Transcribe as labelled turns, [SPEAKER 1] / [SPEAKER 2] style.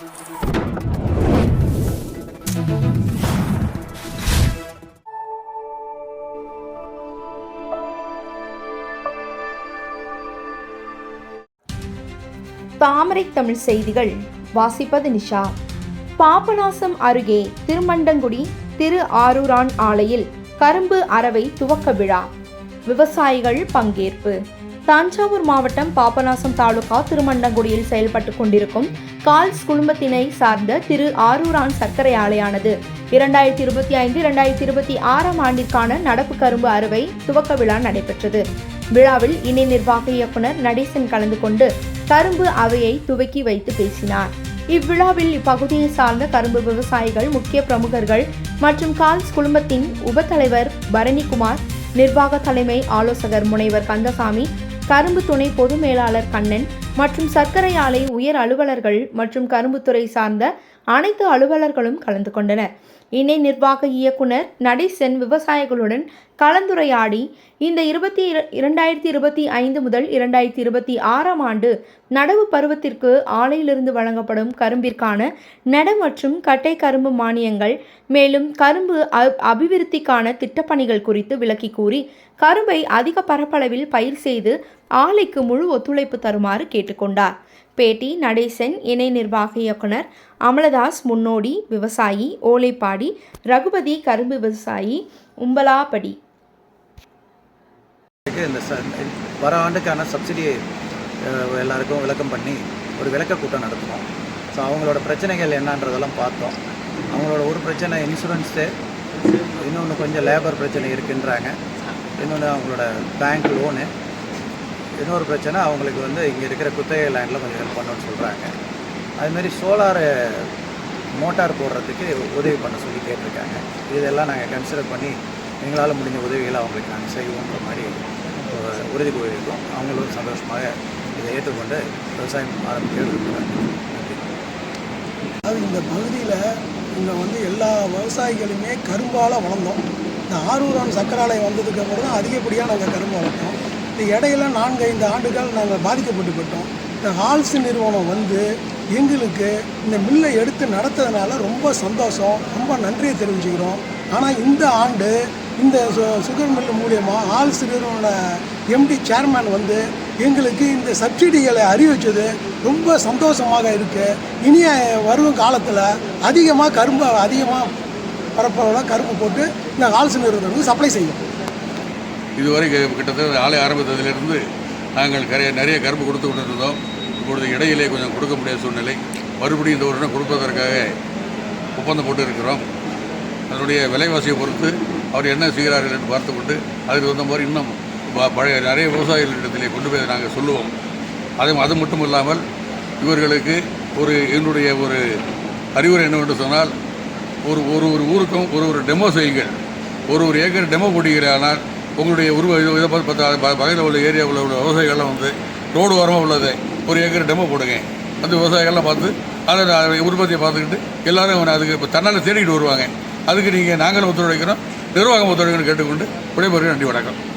[SPEAKER 1] தாமரை தமிழ் செய்திகள் வாசிப்பது நிஷா. பாபநாசம் அருகே திருமண்டங்குடி திரு ஆரூரான் ஆலையில் கரும்பு அறவை துவக்க விழா. விவசாயிகள் பங்கேற்பு. தஞ்சாவூர் மாவட்டம் பாபநாசம் தாலுகா திருமண்டங்குடியில் செயல்பட்டு கொண்டிருக்கும் கால்ஸ் குடும்பத்தினை சார்ந்த திரு ஆரூரான் சர்க்கரை ஆலையானது. இரண்டாயிரத்தி இருபத்தி ஐந்து இரண்டாயிரத்தி இருபத்தி ஆறாம் ஆண்டிற்கான நடப்பு கரும்பு அறுவை துவக்க விழா நடைபெற்றது. விழாவில் இணை நிர்வாக இயக்குனர் நடேசன் கலந்து கொண்டு கரும்பு அவையை துவக்கி வைத்து பேசினார். இவ்விழாவில் இப்பகுதியை சார்ந்த கரும்பு விவசாயிகள் முக்கிய பிரமுகர்கள் மற்றும் கால்ஸ் குழுமத்தின் உபத்தலைவர் பரணிக்குமார் நிர்வாக தலைமை ஆலோசகர் முனைவர் கந்தசாமி கரும்பு துணை பொது மேலாளர் கண்ணன் மற்றும் சர்க்கரை ஆலை உயர் அலுவலர்கள் மற்றும் கரும்புத்துறை சார்ந்த அனைத்து அலுவலர்களும் கலந்து கொண்டனர். இணை நிர்வாக இயக்குனர் நடேசன் விவசாயிகளுடன் கலந்துரையாடி இந்த இருபத்தி இர- இரண்டாயிரத்தி இருபத்தி ஐந்து முதல் இரண்டாயிரத்தி இருபத்தி ஆறாம் ஆண்டு நடவு பருவத்திற்கு ஆலையிலிருந்து வழங்கப்படும் கரும்பிற்கான நட மற்றும் கட்டை கரும்பு மானியங்கள் மேலும் கரும்பு அபிவிருத்திக்கான திட்டப்பணிகள் குறித்து விளக்கி கூறி கரும்பை அதிக பரப்பளவில் பயிர் செய்து ஆலைக்கு முழு ஒத்துழைப்பு தருமாறு கேட்டுக்கொண்டார். பேட்டி நடேசன் இணை நிர்வாக இயக்குனர் அமலதாஸ் முன்னோடி விவசாயி ஓலைப்பாடி ரகுபதி கரும்பு விவசாயி உம்பலாபடி
[SPEAKER 2] இந்த வர ஆண்டுக்கான சப்சிடியை எல்லாருக்கும் விளக்கம் பண்ணி ஒரு விளக்க கூட்டம் நடத்துவோம் ஸோ அவங்களோட பிரச்சனைகள் என்னன்றதெல்லாம் பார்த்தோம். அவங்களோட ஒரு பிரச்சனை இன்சூரன்ஸு இன்னொன்று கொஞ்சம் லேபர் பிரச்சனை இருக்குன்றாங்க. இன்னொன்று அவங்களோட பேங்க் லோனு இன்னொரு பிரச்சனை அவங்களுக்கு வந்து இங்கே இருக்கிற குத்தகை லேண்டில் கொஞ்சம் ஹெல்ப் பண்ணணும்னு சொல்கிறாங்க அதுமாரி சோலார் மோட்டார் போடுறதுக்கு உதவி பண்ண சொல்லி கேட்டிருக்காங்க. இதெல்லாம் நாங்கள் கன்சிடர் பண்ணி எங்களால் முடிஞ்ச உதவிகளை அவங்களுக்கு நாங்கள் செய்வோன்ற மாதிரி ஒரு உறுதி கூறியிருக்கோம். அவங்களும் சந்தோஷமாக இதை ஏற்றுக்கொண்டு விவசாயம் ஆரம்பிக்கிறது விரும்புகிறாங்க.
[SPEAKER 3] அது இந்த பகுதியில் இங்கே வந்து எல்லா விவசாயிகளுமே கரும்பால் வளர்ந்தோம். இந்த ஆரூரான் சக்கரை ஆலை வந்ததுக்கு அப்புறம் தான் அதிகப்படியாக நாங்கள் கரும்பு வளர்த்தோம். இந்த இடையில நான்கு ஐந்து ஆண்டுகள் நாங்கள் பாதிக்கப்பட்டுப்பட்டோம் இந்த ஹால்ஸ் நிறுவனம் வந்து எங்களுக்கு இந்த மில்லை எடுத்து நடத்ததுனால ரொம்ப சந்தோஷம் ரொம்ப நன்றியை தெரிவிச்சுக்கிறோம். ஆனால் இந்த ஆண்டு இந்த சு- சுகர் மில் மூலியமாக ஹால்ஸ் நிறுவன எம்டி சேர்மேன் வந்து எங்களுக்கு இந்த சப்சிடிகளை அறிவித்தது ரொம்ப சந்தோஷமாக இருக்குது இனிய வரும் காலத்தில் அதிகமாக கரும்பு அதிகமாக பரப்பளவில் கரும்பு போட்டு இந்த ஹால்ஸ் நிறுவனத்துக்கு சப்ளை செய்யும்
[SPEAKER 4] இதுவரை கிட்டத்தட்ட ஆலை ஆரம்பித்ததிலிருந்து நாங்கள் கரைய நிறைய கரும்பு கொடுத்து கொண்டிருந்தோம். இப்பொழுது இடையிலே கொஞ்சம் கொடுக்க முடியாத சூழ்நிலை. மறுபடியும் இந்த வருடம் கொடுப்பதற்காக ஒப்பந்தம் போட்டு இருக்கிறோம் அதனுடைய விலைவாசியை பொறுத்து அவர் என்ன செய்கிறார்கள் என்று பார்த்துக்கொண்டு அதுக்கு தகுந்த மாதிரி இன்னும் ப- பழைய நிறைய விவசாயிகளிடத்திலே கொண்டு போய் நாங்கள் சொல்லுவோம். அது அது மட்டும் இல்லாமல் இவர்களுக்கு ஒரு என்னுடைய ஒரு அறிவுரை என்னவென்று சொன்னால் ஒரு ஒரு ஒரு ஊருக்கும் ஒரு ஒரு டெமோ செய்யுங்கள். ஒரு ஒரு ஏக்கர் டெமோ போட்டீங்கன்னா உங்களுடைய உருவ இதை இதை பார்த்து பார்த்தா ப- உள்ள ஏரியாவில் உள்ள விவசாயிகள்லாம் வந்து ரோடு ஓரமாக உள்ளது. ஒரு ஏக்கர் டெமோ போடுங்க. அந்த விவசாயிகள்லாம் பார்த்து அதை உற்பத்தியை பார்த்துக்கிட்டு எல்லாரும் அதுக்கு இப்போ தன்னால் தேடிக்கிட்டு வருவாங்க. அதுக்கு நீங்கள் நாங்களும் ஒத்துழைக்கிறோம் நிர்வாகம் ஒத்துழைக்கணும்னு கேட்டுக்கொண்டு விடைபெறுகிறேன். நன்றி வணக்கம்.